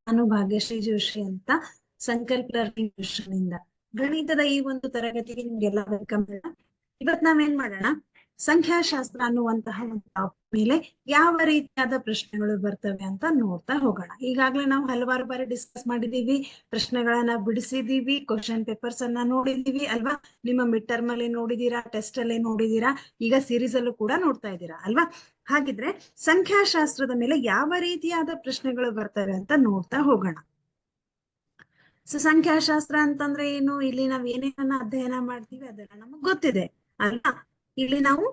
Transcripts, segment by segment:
ನಾನು ಭಾಗ್ಯಶ್ರೀ ಜೋಶಿ ಅಂತ ಸಂಕಲ್ಪ ಲರ್ನಿಂಗ್ ಇಂದ ಗಣಿತದ ಈ ಒಂದು ತರಗತಿಗೆ ನಿಮ್ಗೆಲ್ಲ ವೆಲ್ಕಮ್ ಇವತ್ ನಾವೇನ್ ಮಾಡೋಣ? ಸಂಖ್ಯಾಶಾಸ್ತ್ರ ಅನ್ನುವಂತಹ ಮೇಲೆ ಯಾವ ರೀತಿಯಾದ ಪ್ರಶ್ನೆಗಳು ಬರ್ತವೆ ಅಂತ ನೋಡ್ತಾ ಹೋಗೋಣ. ಈಗಾಗಲೇ ನಾವು ಹಲವಾರು ಬಾರಿ ಡಿಸ್ಕಸ್ ಮಾಡಿದೀವಿ ಪ್ರಶ್ನೆಗಳನ್ನ ಬಿಡಿಸಿದೀವಿ ಕ್ವಶನ್ ಪೇಪರ್ಸ್ ಅನ್ನ ನೋಡಿದೀವಿ ಅಲ್ವಾ? ನಿಮ್ಮ ಮಿಡ್ ಟರ್ಮ್ ಅಲ್ಲಿ ನೋಡಿದೀರಾ ಟೆಸ್ಟ್ ಅಲ್ಲಿ ನೋಡಿದೀರಾ ಈಗ ಸೀರೀಸ್ ಅಲ್ಲೂ ಕೂಡ ನೋಡ್ತಾ ಇದ್ದೀರಾ ಅಲ್ವಾ? ಹಾಗಿದ್ರೆ ಸಂಖ್ಯಾಶಾಸ್ತ್ರದ ಮೇಲೆ ಯಾವ ರೀತಿಯಾದ ಪ್ರಶ್ನೆಗಳು ಬರ್ತವೆ ಅಂತ ನೋಡ್ತಾ ಹೋಗೋಣ. ಸೊ, ಸಂಖ್ಯಾಶಾಸ್ತ್ರ ಅಂತಂದ್ರೆ ಏನು? ಇಲ್ಲಿ ನಾವ್ ಏನೇನನ್ನ ಅಧ್ಯಯನ ಮಾಡ್ತೀವಿ ಅದೆಲ್ಲ ನಮಗ್ ಗೊತ್ತಿದೆ ಅಲ್ವಾ? ಇಲ್ಲಿ ನಾವು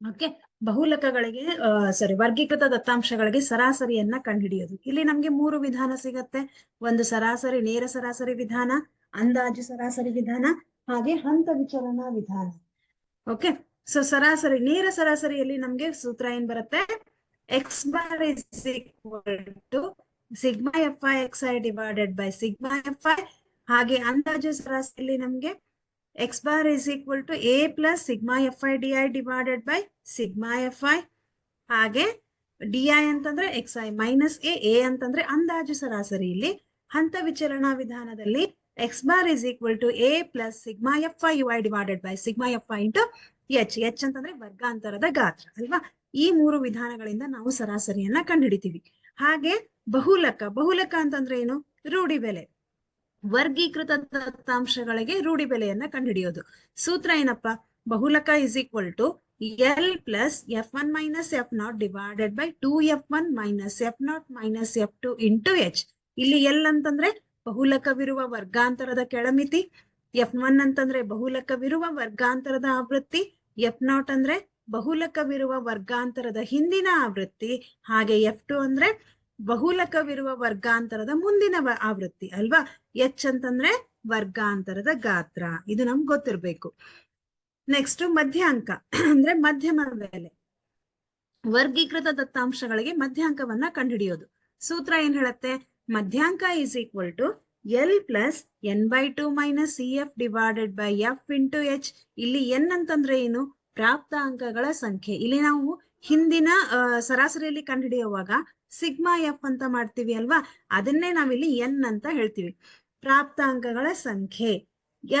ಓಕೆ? ಬಹುಲಕಗಳಿಗೆ ಸಾರಿ ವರ್ಗೀಕೃತ ದತ್ತಾಂಶಗಳಿಗೆ ಸರಾಸರಿಯನ್ನ ಕಂಡುಹಿಡಿಯೋದು. ಇಲ್ಲಿ ನಮ್ಗೆ ಮೂರು ವಿಧಾನ ಸಿಗತ್ತೆ. ಒಂದು ಸರಾಸರಿ, ನೇರ ಸರಾಸರಿ ವಿಧಾನ, ಅಂದಾಜು ಸರಾಸರಿ ವಿಧಾನ, ಹಾಗೆ ಹಂತ ವಿಚಲನ ವಿಧಾನ. ಓಕೆ? ಸೊ ಸರಾಸರಿ, ನೇರ ಸರಾಸರಿಯಲ್ಲಿ ನಮ್ಗೆ ಸೂತ್ರ ಏನ್ ಬರುತ್ತೆ? X bar is equal to sigma F I X I divided by sigma F I ಹಾಗೆ ಅಂದಾಜು ಸರಾಸರಿಯಲ್ಲಿ ನಮ್ಗೆ X bar is equal to a plus sigma fi di divided by sigma fi ಹಾಗೆ ಡಿ ಐ ಅಂತಂದ್ರೆ X I minus A A ಅಂತಂದ್ರೆ ಅಂದಾಜು ಸರಾಸರಿ ಇಲ್ಲಿ. ಹಂತ ವಿಚಲನಾ ವಿಧಾನದಲ್ಲಿ X bar is equal to A plus sigma F I U I divided by sigma F I into H H ಅಂತಂದ್ರೆ ವರ್ಗಾಂತರದ ಗಾತ್ರ, ಅಲ್ವಾ? ಈ ಮೂರು ವಿಧಾನಗಳಿಂದ ನಾವು ಸರಾಸರಿಯನ್ನ ಕಂಡುಹಿಡಿತೀವಿ. ಹಾಗೆ ಬಹುಲಕ ಬಹುಲಕ ಅಂತಂದ್ರೆ ಏನು? ರೂಢಿ ಬೆಲೆ. ವರ್ಗೀಕೃತ ದತ್ತಾಂಶಗಳಿಗೆ ರೂಢಿ ಬೆಲೆಯನ್ನ ಕಂಡುಹಿಡಿಯೋದು. ಸೂತ್ರ ಏನಪ್ಪಾ? ಬಹುಲಕ is equal to L plus F one minus F not divided by two F one minus F not minus F two into H ಇಲ್ಲಿ ಎಲ್ ಅಂತಂದ್ರೆ ಬಹುಲಕವಿರುವ ವರ್ಗಾಂತರದ ಕೆಳಮಿತಿ ಎಫ್ ಒನ್ ಅಂತಂದ್ರೆ ಬಹುಲಕವಿರುವ ವರ್ಗಾಂತರದ ಆವೃತ್ತಿ ಎಫ್ ನಾಟ್ ಅಂದ್ರೆ ಬಹುಲಕವಿರುವ ವರ್ಗಾಂತರದ ಹಿಂದಿನ ಆವೃತ್ತಿ, ಹಾಗೆ ಎಫ್ ಟು ಅಂದ್ರೆ ಬಹುಲಕವಿರುವ ವರ್ಗಾಂತರದ ಮುಂದಿನ ಆವೃತ್ತಿ ಅಲ್ವಾ? ಎಚ್ ಅಂತಂದ್ರೆ ವರ್ಗಾಂತರದ ಗಾತ್ರ. ಇದು ನಮ್ಗೆ ಗೊತ್ತಿರ್ಬೇಕು. ನೆಕ್ಸ್ಟ್ ಮಧ್ಯಾಂಕ. ಅಂದ್ರೆ ಮಧ್ಯಮ ಬೆಲೆ. ವರ್ಗೀಕೃತ ದತ್ತಾಂಶಗಳಿಗೆ ಮಧ್ಯಾಂಕವನ್ನ ಕಂಡುಹಿಡಿಯೋದು. ಸೂತ್ರ ಏನ್ ಹೇಳುತ್ತೆ? ಮಧ್ಯಾಂಕ is equal to L plus N by two minus C F divided by F into H ಇಲ್ಲಿ ಎನ್ ಅಂತಂದ್ರೆ ಏನು? ಪ್ರಾಪ್ತ ಅಂಕಗಳ ಸಂಖ್ಯೆ. ಇಲ್ಲಿ ನಾವು ಹಿಂದಿನ ಸರಾಸರಿಯಲ್ಲಿ ಕಂಡುಹಿಡಿಯುವಾಗ ಸಿಗ್ಮಾ ಎಫ್ ಅಂತ ಮಾಡ್ತೀವಿ ಅಲ್ವಾ? ಅದನ್ನೇ ನಾವಿಲ್ಲಿ ಎನ್ ಅಂತ ಹೇಳ್ತೀವಿ. ಪ್ರಾಪ್ತಾಂಕಗಳ ಸಂಖ್ಯೆ.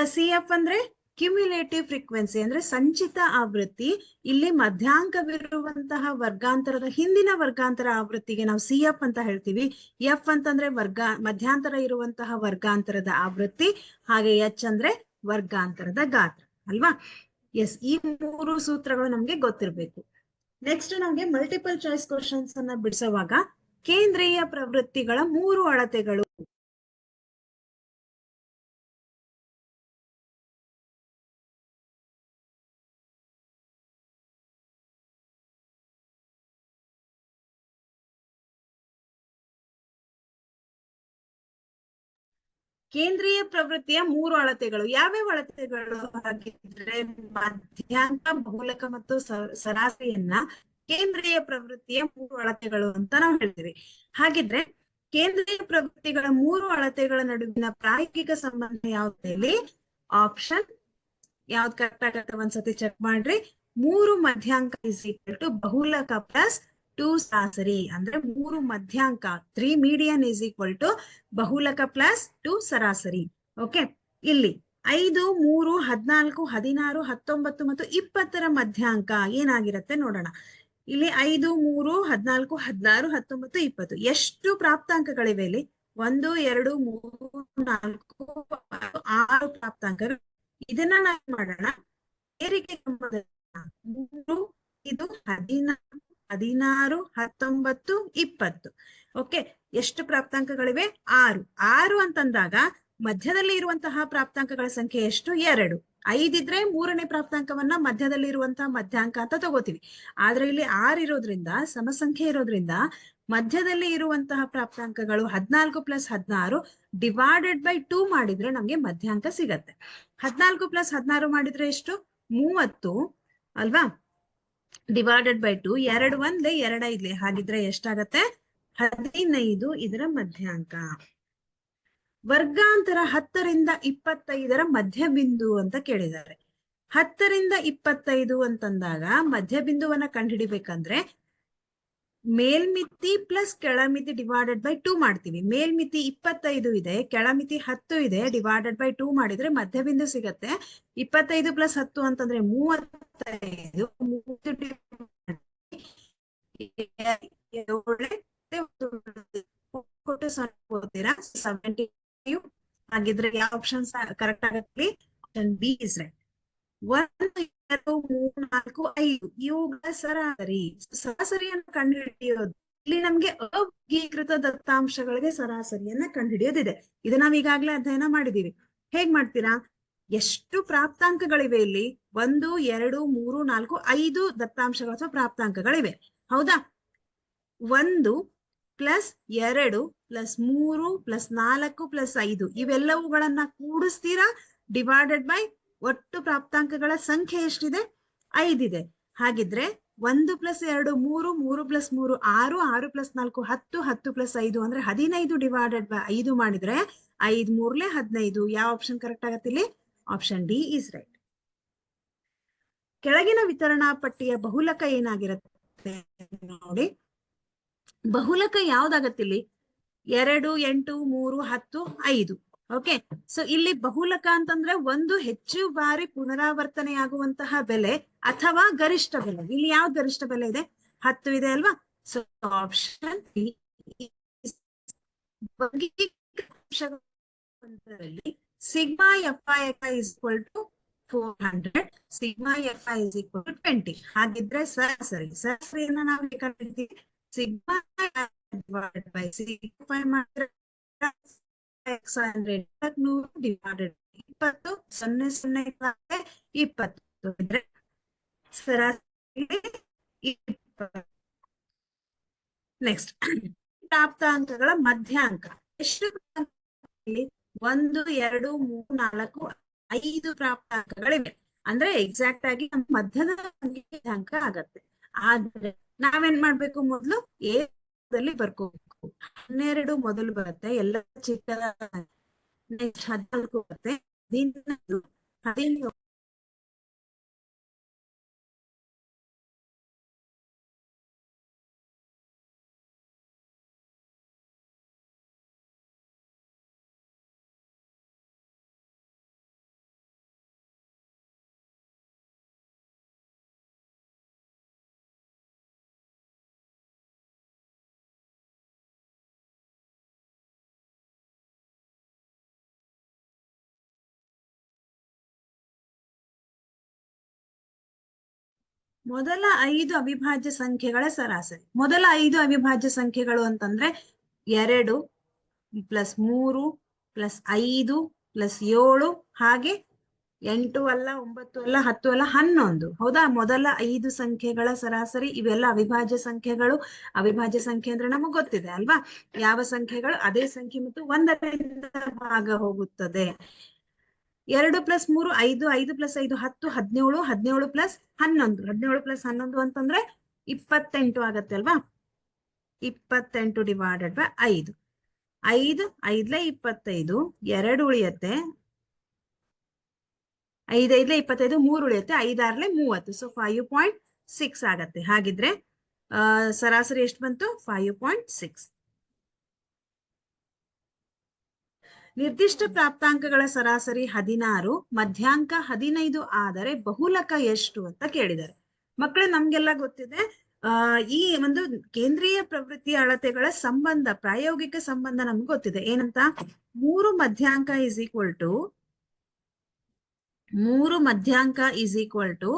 ಸಿ, ಎಫ್ ಅಂದ್ರೆ ಕ್ಯುಮ್ಯುಲೇಟಿವ್ ಫ್ರೀಕ್ವೆನ್ಸಿ ಅಂದ್ರೆ ಸಂಚಿತ ಆವೃತ್ತಿ. ಇಲ್ಲಿ ಮಧ್ಯಾಂಕವಿರುವಂತಹ ವರ್ಗಾಂತರದ, ಹಿಂದಿನ ವರ್ಗಾಂತರ ಆವೃತ್ತಿಗೆ ನಾವು ಸಿ, ಎಫ್ ಅಂತ ಹೇಳ್ತೀವಿ. ಎಫ್ ಅಂತಂದ್ರೆ ವರ್ಗ, ಮಧ್ಯಾಂತರ ಇರುವಂತಹ ವರ್ಗಾಂತರದ ಆವೃತ್ತಿ. ಹಾಗೆ ಎಚ್ ಅಂದ್ರೆ ವರ್ಗಾಂತರದ ಗಾತ್ರ. ಅಲ್ವಾ? ಎಸ್, ಈ ಮೂರು ಸೂತ್ರಗಳು ನಮ್ಗೆ ಗೊತ್ತಿರ್ಬೇಕು. ನೆಕ್ಸ್ಟ್ ನಮಗೆ ಮಲ್ಟಿಪಲ್ ಚಾಯ್ಸ್ ಕ್ವಶನ್ಸ್ ಅನ್ನ ಬಿಡಿಸುವಾಗ ಕೇಂದ್ರೀಯ ಪ್ರವೃತ್ತಿಗಳ ಮೂರು ಅಳತೆಗಳು. ಕೇಂದ್ರೀಯ ಪ್ರವೃತ್ತಿಯ ಮೂರು ಅಳತೆಗಳು. ಯಾವ್ಯಾವ ಅಳತೆಗಳು ಹಾಗಿದ್ರೆ ಮಧ್ಯಾಂಕ ಬಹುಲಕ ಮತ್ತು ಸರಾಸರಿಯನ್ನ ಕೇಂದ್ರೀಯ ಪ್ರವೃತ್ತಿಯ ಮೂರು ಅಳತೆಗಳು ಅಂತ ನಾವು ಹೇಳ್ತೀವಿ. ಹಾಗಿದ್ರೆ ಕೇಂದ್ರೀಯ ಪ್ರವೃತ್ತಿಗಳ ಮೂರು ಅಳತೆಗಳ ನಡುವಿನ ಪ್ರಾಯೋಗಿಕ ಸಂಬಂಧ ಯಾವ್ದಲ್ಲಿ ಆಪ್ಷನ್ ಯಾವ್ದು ಕರೆಕ್ಟ್ ಆಗತ್ತೆ ಒಂದ್ಸತಿ ಚೆಕ್ ಮಾಡ್ರಿ. ಮೂರು ಮಧ್ಯಾಂಕ ಇಸ್ ಈಕ್ವಲ್ ಟು ಬಹುಲಕ ಪ್ಲಸ್ ಟು ಸರಾಸರಿ ಅಂದ್ರೆ ಮೂರು ಮಧ್ಯಾಂಕ. Three median is equal to ಬಹುಲಕ plus two ಸರಾಸರಿ. ಓಕೆ ಇಲ್ಲಿ ಐದು, ಮೂರು, ಹದಿನಾಲ್ಕು, ಹದಿನಾರು, ಹತ್ತೊಂಬತ್ತು ಮತ್ತು ಇಪ್ಪತ್ತರ ಮಧ್ಯಾಂಕ ಏನಾಗಿರುತ್ತೆ ನೋಡೋಣ. ಇಲ್ಲಿ ಐದು, ಮೂರು, ಹದಿನಾಲ್ಕು, ಹದಿನಾರು, ಹತ್ತೊಂಬತ್ತು, ಇಪ್ಪತ್ತು. ಎಷ್ಟು ಪ್ರಾಪ್ತಾಂಕಗಳಿವೆ ಇಲ್ಲಿ? ಒಂದು, ಎರಡು, ಮೂರು, ನಾಲ್ಕು ಆರು ಪ್ರಾಪ್ತಾಂಕಗಳು. ಇದನ್ನ ನಾವು ಮಾಡೋಣ. ಏರಿಕೆ ಮೂರು, ಇದು ಹದಿನಾರು ಹದಿನಾರು, ಹತ್ತೊಂಬತ್ತು, ಇಪ್ಪತ್ತು. ಓಕೆ ಎಷ್ಟು ಪ್ರಾಪ್ತಾಂಕಗಳಿವೆ? ಆರು. ಆರು ಅಂತಂದಾಗ ಮಧ್ಯದಲ್ಲಿ ಇರುವಂತಹ ಪ್ರಾಪ್ತಾಂಕಗಳ ಸಂಖ್ಯೆ ಎಷ್ಟು? ಎರಡು. ಐದಿದ್ರೆ ಮೂರನೇ ಪ್ರಾಪ್ತಾಂಕವನ್ನ ಮಧ್ಯದಲ್ಲಿ ಇರುವಂತಹ ಮಧ್ಯಾಂಕ ಅಂತ ತಗೋತೀವಿ. ಆದ್ರೆ ಇಲ್ಲಿ ಆರ್ ಇರೋದ್ರಿಂದ, ಸಮಸಂಖ್ಯೆ ಇರೋದ್ರಿಂದ ಮಧ್ಯದಲ್ಲಿ ಇರುವಂತಹ ಪ್ರಾಪ್ತಾಂಕಗಳು ಹದ್ನಾಲ್ಕು ಪ್ಲಸ್ ಹದಿನಾರು ಡಿವೈಡೆಡ್ ಬೈ ಟೂ ಮಾಡಿದ್ರೆ ನಮ್ಗೆ ಮಧ್ಯಾಂಕ ಸಿಗತ್ತೆ. ಹದ್ನಾಲ್ಕು ಪ್ಲಸ್ ಹದಿನಾರು ಮಾಡಿದ್ರೆ ಎಷ್ಟು? ಮೂವತ್ತು. ಅಲ್ವಾ? ಡಿವೈಡೆಡ್ ಬೈ ಟು ಎರಡು ಒಂದ್ಲೆ ಎರಡೈದ್ಲೆ ಹಾಗಿದ್ರೆ ಎಷ್ಟಾಗತ್ತೆ? ಹದಿನೈದು ಇದರ ಮಧ್ಯಾಂಕ. ವರ್ಗಾಂತರ ಹತ್ತರಿಂದ ಇಪ್ಪತ್ತೈದರ ಮಧ್ಯಬಿಂದು ಅಂತ ಕೇಳಿದ್ದಾರೆ. ಹತ್ತರಿಂದ ಇಪ್ಪತ್ತೈದು ಅಂತಂದಾಗ ಮಧ್ಯಬಿಂದುವನ್ನ ಕಂಡುಹಿಡಿಬೇಕಂದ್ರೆ ಮೇಲ್ಮಿತಿ ಪ್ಲಸ್ ಕೆಳಮಿತಿ ಡಿವೈಡೆಡ್ ಬೈ ಟೂ ಮಾಡ್ತೀವಿ. ಮೇಲ್ಮಿತಿ ಇಪ್ಪತ್ತೈದು ಇದೆ, ಕೆಳಮಿತಿ ಹತ್ತು ಇದೆ ಡಿವೈಡೆಡ್ ಬೈ ಟೂ ಮಾಡಿದ್ರೆ ಮಧ್ಯಬಿಂದು ಸಿಗತ್ತೆ. ಇಪ್ಪತ್ತೈದು ಪ್ಲಸ್ ಹತ್ತು ಅಂತಂದ್ರೆ ಮೂವತ್ತೈದು. ಮೂವತ್ತು ಕೊಟ್ಟು ಸೆವೆಂಟಿ ಹಾಗಿದ್ರೆ ಯಾವ ಆಪ್ಷನ್ ಕರೆಕ್ಟ್ ಆಗತ್ತೆ? ಆಪ್ಷನ್ ಬಿ ಇಸ್ ರೈಟ್ ಒಂದು ಮೂರು ನಾಲ್ಕು ಐದು. ಇವುಗಳ ಸರಾಸರಿ, ಸರಾಸರಿಯನ್ನು ಕಂಡುಹಿಡಿಯೋದು. ಇಲ್ಲಿ ನಮ್ಗೆ ಅವರ್ಗೀಕೃತ ದತ್ತಾಂಶಗಳಿಗೆ ಸರಾಸರಿಯನ್ನ ಕಂಡುಹಿಡಿಯೋದಿದೆ. ಇದು ನಾವ್ ಈಗಾಗ್ಲೇ ಅಧ್ಯಯನ ಮಾಡಿದೀವಿ. ಹೇಗ್ ಮಾಡ್ತೀರಾ? ಎಷ್ಟು ಪ್ರಾಪ್ತಾಂಕಗಳಿವೆ ಇಲ್ಲಿ? ಒಂದು, ಎರಡು, ಮೂರು, ನಾಲ್ಕು, ಐದು ದತ್ತಾಂಶಗಳು ಅಥವಾ ಪ್ರಾಪ್ತಾಂಕಗಳಿವೆ. ಹೌದಾ? ಒಂದು ಪ್ಲಸ್ ಎರಡು ಪ್ಲಸ್ ಮೂರು ಪ್ಲಸ್ ನಾಲ್ಕು ಪ್ಲಸ್ ಐದು. ಇವೆಲ್ಲವುಗಳನ್ನ ಕೂಡಿಸ್ತೀರಾ? ಡಿವೈಡೆಡ್ ಬೈ ಒಟ್ಟು ಪ್ರಾಪ್ತಾಂಕಗಳ ಸಂಖ್ಯೆ ಎಷ್ಟಿದೆ? ಐದಿದೆ. ಹಾಗಿದ್ರೆ ಒಂದು ಪ್ಲಸ್ ಎರಡು ಮೂರು ಮೂರು ಪ್ಲಸ್ ಮೂರು ಆರು ಆರು ಪ್ಲಸ್ ನಾಲ್ಕು ಹತ್ತು ಹತ್ತು ಪ್ಲಸ್ ಐದು ಅಂದ್ರೆ ಹದಿನೈದು ಡಿವೈಡೆಡ್ ಬೈ ಐದು ಮಾಡಿದ್ರೆ ಐದ್ ಮೂರ್ಲೆ ಹದಿನೈದು. ಯಾವ ಆಪ್ಷನ್ ಕರೆಕ್ಟ್ ಆಗತ್ತೆ ಇಲ್ಲಿ? ಆಪ್ಷನ್ ಡಿ ಇಸ್ ರೈಟ್ ಕೆಳಗಿನ ವಿತರಣಾ ಪಟ್ಟಿಯ ಬಹುಲಕ ಏನಾಗಿರುತ್ತೆ ನೋಡಿ. ಬಹುಲಕ ಯಾವ್ದಾಗತ್ತಿಲ್ಲಿ ಎರಡು, ಎಂಟು, ಮೂರು, ಹತ್ತು, ಐದು. ಓಕೆ ಸೊ ಇಲ್ಲಿ ಬಹುಲಕ ಅಂತಂದ್ರೆ ಒಂದು ಹೆಚ್ಚು ಬಾರಿ ಪುನರಾವರ್ತನೆ ಆಗುವಂತಹ ಬೆಲೆ ಅಥವಾ ಗರಿಷ್ಠ ಬೆಲೆ. ಇಲ್ಲಿ ಯಾವ್ದು ಗರಿಷ್ಠ ಬೆಲೆ ಇದೆ? ಹತ್ತು ಇದೆ ಅಲ್ವಾ? So option sigma F I is equal to four hundred sigma F I is equal to twenty ಹಾಗಿದ್ರೆ ಸರಾಸರಿ ಸರಾಸರಿಯನ್ನ ನಾವು ಕಂಡಿದ್ದೀವಿ ಸಿಗ್ಮಾ ಬೈ ಸಿಗ್ಮಾ ಮಾಡಿದ್ರೆ ಎಕ್ಸ್ ಹಂಡ್ರೆಡ್ ನೂರು ಡಿವೈಡೆಡ್ ಇಪ್ಪತ್ತು, ಸೊನ್ನೆ ಸೊನ್ನೆ ಇಪ್ಪತ್ತು. ಸರಾಸರಿ ನೆಕ್ಸ್ಟ್ ಪ್ರಾಪ್ತಾಂಕಗಳ ಮಧ್ಯಾಂಕ. ಎಷ್ಟು ಒಂದು, ಎರಡು, ಮೂರು, ನಾಲ್ಕು, ಐದು ಪ್ರಾಪ್ತಾಂಕಗಳಿವೆ. ಅಂದ್ರೆ ಎಕ್ಸಾಕ್ಟ್ ಆಗಿ ನಮ್ಮ ಮಧ್ಯದ ಅಂಕ ಆಗತ್ತೆ. ಆದ್ರೆ ನಾವೇನ್ ಮಾಡ್ಬೇಕು ಮೊದಲು? ಏದಲ್ಲಿ ಬರ್ಕೋಬೇಕು. ಹನ್ನೆರಡು ಮೊದಲು ಬರುತ್ತೆ ಎಲ್ಲ ಚಿಕ್ಕದ ನೆಕ್ಸ್ಟ್ ಹದಿನಾಲ್ಕು ಬರುತ್ತೆ. ಹದಿನೈದು ಮೊದಲ ಐದು ಅವಿಭಾಜ್ಯ ಸಂಖ್ಯೆಗಳ ಸರಾಸರಿ. ಮೊದಲ ಐದು ಅವಿಭಾಜ್ಯ ಸಂಖ್ಯೆಗಳು ಅಂತಂದ್ರೆ ಎರಡು ಪ್ಲಸ್ ಮೂರು ಪ್ಲಸ್ ಐದು ಪ್ಲಸ್ ಏಳು ಹಾಗೆ ಎಂಟು ಅಲ್ಲ, ಒಂಬತ್ತು ಅಲ್ಲ, ಹತ್ತು ಅಲ್ಲ, ಹನ್ನೊಂದು. ಹೌದಾ? ಮೊದಲ ಐದು ಸಂಖ್ಯೆಗಳ ಸರಾಸರಿ, ಇವೆಲ್ಲ ಅವಿಭಾಜ್ಯ ಸಂಖ್ಯೆಗಳು. ಅವಿಭಾಜ್ಯ ಸಂಖ್ಯೆ ಅಂದ್ರೆ ನಮಗ್ ಗೊತ್ತಿದೆ ಅಲ್ವಾ? ಯಾವ ಸಂಖ್ಯೆಗಳು? ಅದೇ ಸಂಖ್ಯೆ ಮತ್ತು ಒಂದರಿಂದ ಭಾಗ ಹೋಗುತ್ತದೆ. ಎರಡು ಪ್ಲಸ್ ಮೂರು, ಐದು ಐದು ಪ್ಲಸ್ ಐದು, ಹತ್ತು, ಹದಿನೇಳು ಹದಿನೇಳು ಪ್ಲಸ್ ಹನ್ನೊಂದು. ಹದಿನೇಳು ಪ್ಲಸ್ ಹನ್ನೊಂದು ಅಂತಂದ್ರೆ ಇಪ್ಪತ್ತೆಂಟು ಆಗತ್ತೆ ಅಲ್ವಾ? ಇಪ್ಪತ್ತೆಂಟು ಡಿವೈಡೆಡ್ ಬೈ ಐದು. ಐದು, ಐದ್ಲೆ ಇಪ್ಪತ್ತೈದು, ಎರಡು ಉಳಿಯತ್ತೆ. ಐದೈದ್ಲೆ ಇಪ್ಪತ್ತೈದು, ಮೂರು ಉಳಿಯುತ್ತೆ. ಐದಾರ್ಲೆ ಮೂವತ್ತು. ಸೊ ಫೈವ್ ಪಾಯಿಂಟ್ ಸಿಕ್ಸ್ ಆಗತ್ತೆ. ಹಾಗಿದ್ರೆ ಸರಾಸರಿ ಎಷ್ಟು ಬಂತು? ಫೈವ್ ಪಾಯಿಂಟ್ ಸಿಕ್ಸ್ ನಿರ್ದಿಷ್ಟ ಪ್ರಾಪ್ತಾಂಕಗಳ ಸರಾಸರಿ ಹದಿನಾರು, ಮಧ್ಯಾಂಕ ಹದಿನೈದು ಆದರೆ ಬಹುಲಕ ಎಷ್ಟು ಅಂತ ಕೇಳಿದ್ದಾರೆ. ಮಕ್ಕಳೇ, ನಮ್ಗೆಲ್ಲ ಗೊತ್ತಿದೆ ಈ ಒಂದು ಕೇಂದ್ರೀಯ ಪ್ರವೃತ್ತಿ ಅಳತೆಗಳ ಸಂಬಂಧ, ಪ್ರಾಯೋಗಿಕ ಸಂಬಂಧ ನಮ್ಗೆ ಗೊತ್ತಿದೆ. ಏನಂತ? ಮೂರು ಮಧ್ಯಾಂಕ ಇಸ್ ಈಕ್ವಲ್ ಟು ಮೂರು ಮಧ್ಯಾಂಕ ಇಸ್ ಈಕ್ವಲ್ ಟು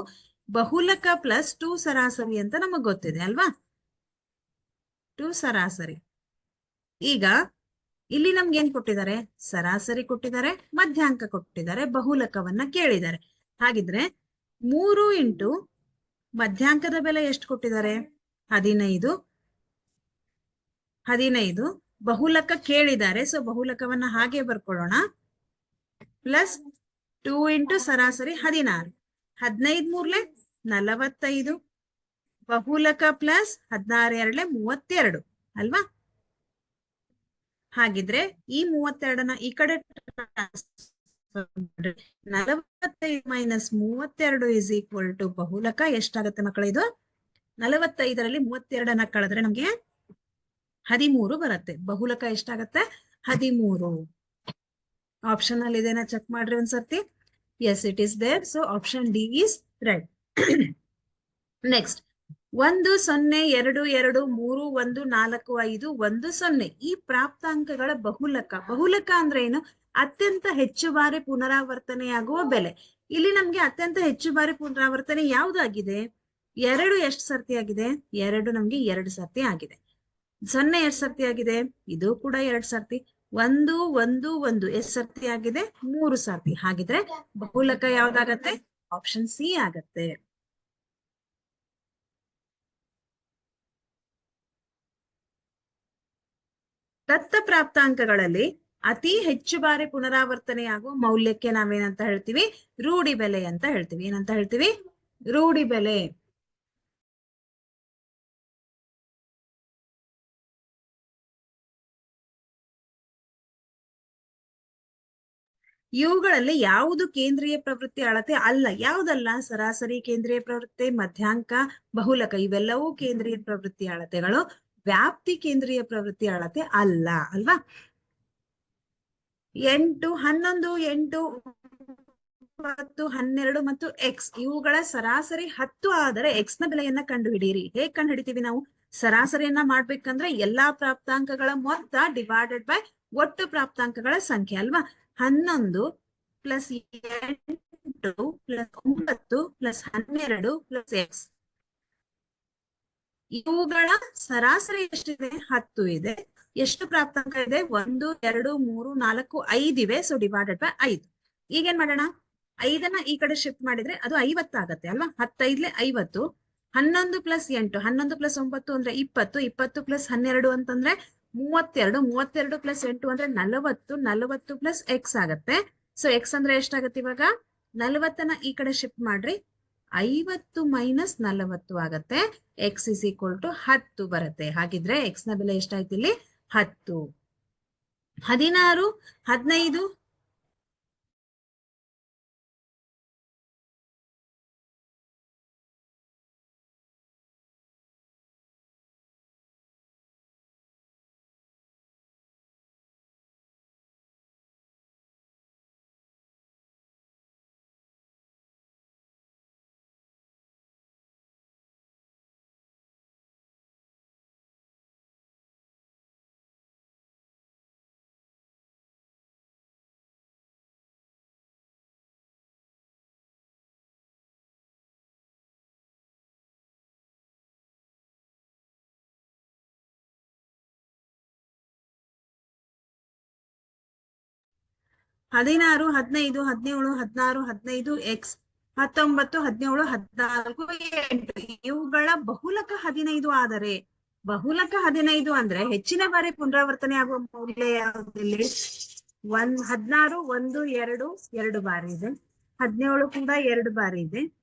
ಬಹುಲಕ ಪ್ಲಸ್ ಟೂ ಸರಾಸರಿ ಅಂತ ನಮಗ್ ಗೊತ್ತಿದೆ ಅಲ್ವಾ? ಟೂ ಸರಾಸರಿ. ಈಗ ಇಲ್ಲಿ ನಮ್ಗೆ ಏನ್ ಕೊಟ್ಟಿದ್ದಾರೆ? ಸರಾಸರಿ ಕೊಟ್ಟಿದ್ದಾರೆ, ಮಧ್ಯಾಂಕ ಕೊಟ್ಟಿದ್ದಾರೆ, ಬಹುಲಕವನ್ನ ಕೇಳಿದ್ದಾರೆ. ಹಾಗಿದ್ರೆ ಮೂರು ಇಂಟು ಮಧ್ಯಾಂಕದ ಬೆಲೆ ಎಷ್ಟು ಕೊಟ್ಟಿದ್ದಾರೆ? ಹದಿನೈದು. ಹದಿನೈದು. ಬಹುಲಕ ಕೇಳಿದ್ದಾರೆ ಸೊ ಬಹುಲಕವನ್ನ ಹಾಗೆ ಬರ್ಕೊಳ್ಳೋಣ. ಪ್ಲಸ್ ಟೂ ಇಂಟು ಸರಾಸರಿ ಹದಿನಾರು. ಹದಿನೈದ್ ಮೂರ್ಲೆ ನಲವತ್ತೈದು. ಬಹುಲಕ ಪ್ಲಸ್ ಹದಿನಾರು ಎರಡ್ಲೆ ಮೂವತ್ತೆರಡು, ಅಲ್ವಾ? ಹಾಗಿದ್ರೆ ಈ ಮೂವತ್ತೆರಡನ್ನ ಈ ಕಡೆ. ನಲವತ್ತೈದು ಮೈನಸ್ ಮೂವತ್ತೆರಡು ಇಸ್ ಈಕ್ವಲ್ ಟು ಬಹುಲಕ ಎಷ್ಟಾಗತ್ತೆ ಮಕ್ಕಳ ಇದು? ನಲವತ್ತೈದರಲ್ಲಿ ಮೂವತ್ತೆರಡನ್ನ ಕಳೆದ್ರೆ ನಮ್ಗೆ ಹದಿಮೂರು ಬರುತ್ತೆ. ಬಹುಲಕ ಎಷ್ಟಾಗತ್ತೆ? ಹದಿಮೂರು. ಆಪ್ಷನ್ ಅಲ್ಲಿ ಇದೇನ ಚೆಕ್ ಮಾಡ್ರಿ ಒಂದ್ಸರ್ತಿ. Yes it is there so option D is right next ಒಂದು ಸೊನ್ನೆ, ಎರಡು ಎರಡು, ಮೂರು, ಒಂದು, ನಾಲ್ಕು, ಐದು, ಒಂದು ಸೊನ್ನೆ. ಈ ಪ್ರಾಪ್ತಾಂಕಗಳ ಬಹುಲಕ. ಬಹುಲಕ ಅಂದ್ರೆ ಏನು? ಅತ್ಯಂತ ಹೆಚ್ಚು ಬಾರಿ ಪುನರಾವರ್ತನೆಯಾಗುವ ಬೆಲೆ. ಇಲ್ಲಿ ನಮ್ಗೆ ಅತ್ಯಂತ ಹೆಚ್ಚು ಬಾರಿ ಪುನರಾವರ್ತನೆ ಯಾವ್ದಾಗಿದೆ? ಎರಡು ಎಷ್ಟು ಸರ್ತಿ ಆಗಿದೆ? ಎರಡು ನಮ್ಗೆ ಎರಡು ಸರ್ತಿ ಆಗಿದೆ. ಸೊನ್ನೆ ಎಷ್ಟು ಸರ್ತಿ ಆಗಿದೆ? ಇದು ಕೂಡ ಎರಡು ಸರ್ತಿ. ಒಂದು ಒಂದು ಒಂದು. ಎಷ್ಟು ಸರ್ತಿ ಆಗಿದೆ? ಮೂರು ಸರ್ತಿ. ಹಾಗಿದ್ರೆ ಬಹುಲಕ ಯಾವ್ದಾಗತ್ತೆ? ಆಪ್ಷನ್ ಸಿ ಆಗತ್ತೆ. ದತ್ತ ಪ್ರಾಪ್ತಾಂಕಗಳಲ್ಲಿ ಅತಿ ಹೆಚ್ಚು ಬಾರಿ ಪುನರಾವರ್ತನೆಯಾಗುವ ಮೌಲ್ಯಕ್ಕೆ ನಾವೇನಂತ ಹೇಳ್ತೀವಿ? ರೂಢಿ ಬೆಲೆ ಅಂತ ಹೇಳ್ತೀವಿ. ಏನಂತ ಹೇಳ್ತೀವಿ? ರೂಢಿ ಬೆಲೆ. ಇವುಗಳಲ್ಲಿ ಯಾವುದು ಕೇಂದ್ರೀಯ ಪ್ರವೃತ್ತಿ ಅಳತೆ ಅಲ್ಲ. ಯಾವುದಲ್ಲ? ಸರಾಸರಿ ಕೇಂದ್ರೀಯ ಪ್ರವೃತ್ತಿ, ಮಧ್ಯಾಂಕ, ಬಹುಲಕ ಇವೆಲ್ಲವೂ ಕೇಂದ್ರೀಯ ಪ್ರವೃತ್ತಿ ಅಳತೆಗಳು. ವ್ಯಾಪ್ತಿ ಕೇಂದ್ರೀಯ ಪ್ರವೃತ್ತಿ ಅಳತೆ ಅಲ್ಲ, ಅಲ್ವಾ? ಎಂಟು, ಹನ್ನೊಂದು, ಎಂಟು ಮತ್ತು ಹನ್ನೆರಡು ಮತ್ತು ಎಕ್ಸ್ ಇವುಗಳ ಸರಾಸರಿ ಹತ್ತು ಆದರೆ ಎಕ್ಸ್ನ ಬೆಲೆಯನ್ನ ಕಂಡುಹಿಡಿಯಿರಿ. ಹೇಗ್ ಕಂಡುಹಿಡಿತೀವಿ ನಾವು? ಸರಾಸರಿಯನ್ನ ಮಾಡ್ಬೇಕಂದ್ರೆ ಎಲ್ಲಾ ಪ್ರಾಪ್ತಾಂಕಗಳ ಮೊತ್ತ ಡಿವೈಡೆಡ್ ಬೈ ಒಟ್ಟು ಪ್ರಾಪ್ತಾಂಕಗಳ ಸಂಖ್ಯೆ, ಅಲ್ವಾ? ಹನ್ನೊಂದು ಪ್ಲಸ್ ಎಂಟು ಪ್ಲಸ್ ಒಂಬತ್ತು ಪ್ಲಸ್ ಹನ್ನೆರಡು ಪ್ಲಸ್ ಎಕ್ಸ್ ಇವುಗಳ ಸರಾಸರಿ ಎಷ್ಟಿದೆ? ಹತ್ತು ಇದೆ. ಎಷ್ಟು ಪ್ರಾಪ್ತಾಂಕ ಇದೆ? ಒಂದು, ಎರಡು, ಮೂರು, ನಾಲ್ಕು, ಐದು ಇವೆ. ಸೊ ಡಿವೈಡೆಡ್ ಬೈ ಐದು. ಈಗೇನ್ ಮಾಡೋಣ? ಐದನ್ನ ಈ ಕಡೆ ಶಿಫ್ಟ್ ಮಾಡಿದ್ರೆ ಅದು ಐವತ್ತಾಗತ್ತೆ ಅಲ್ವಾ? ಹತ್ತೈದ್ಲೆ ಐವತ್ತು. ಹನ್ನೊಂದು ಪ್ಲಸ್ ಎಂಟು. ಹನ್ನೊಂದು ಪ್ಲಸ್ ಒಂಬತ್ತು ಅಂದ್ರೆ ಇಪ್ಪತ್ತು. ಇಪ್ಪತ್ತು ಪ್ಲಸ್ ಹನ್ನೆರಡು ಅಂತಂದ್ರೆ ಮೂವತ್ತೆರಡು. ಮೂವತ್ತೆರಡು ಪ್ಲಸ್ ಎಂಟು ಅಂದ್ರೆ ನಲವತ್ತು. ನಲವತ್ತು ಪ್ಲಸ್ ಎಕ್ಸ್ ಆಗತ್ತೆ. ಸೊ ಎಕ್ಸ್ ಅಂದ್ರೆ ಎಷ್ಟಾಗತ್ತೆ ಇವಾಗ? ನಲವತ್ತನ್ನ ಈ ಕಡೆ ಶಿಫ್ಟ್ ಮಾಡ್ರಿ. ಐವತ್ತು ಮೈನಸ್ ನಲವತ್ತು ಆಗತ್ತೆ. ಎಕ್ಸ್ ಇಸ್ ಈಕ್ವಲ್ ಟು ಹತ್ತು ಬರುತ್ತೆ. ಹಾಗಿದ್ರೆ ಎಕ್ಸ್ನ ಬೆಲೆ ಎಷ್ಟಾಯ್ತು ಇಲ್ಲಿ? ಹತ್ತು. ಹದಿನಾರು, ಹದಿನೈದು ಹದಿನಾರು, ಹದಿನೈದು, ಹದಿನೇಳು, ಹದಿನಾರು, ಹದಿನೈದು ಎಕ್ಸ್ ಹತ್ತೊಂಬತ್ತು, ಹದಿನೇಳು, ಹದಿನಾಲ್ಕು, ಎಂಟು. ಇವುಗಳ ಬಹುಲಕ ಹದಿನೈದು ಆದರೆ, ಬಹುಲಕ ಹದಿನೈದು ಅಂದ್ರೆ ಹೆಚ್ಚಿನ ಬಾರಿ ಪುನರಾವರ್ತನೆ ಆಗುವ ಮೌಲ್ಯ ಯಾವುದಿಲ್ಲಿ ಒಂದ್ ಹದಿನಾರು, ಒಂದು, ಎರಡು ಎರಡು ಬಾರಿ ಇದೆ. ಹದಿನೇಳು ಕೂಡ ಎರಡು ಬಾರಿ ಇದೆ.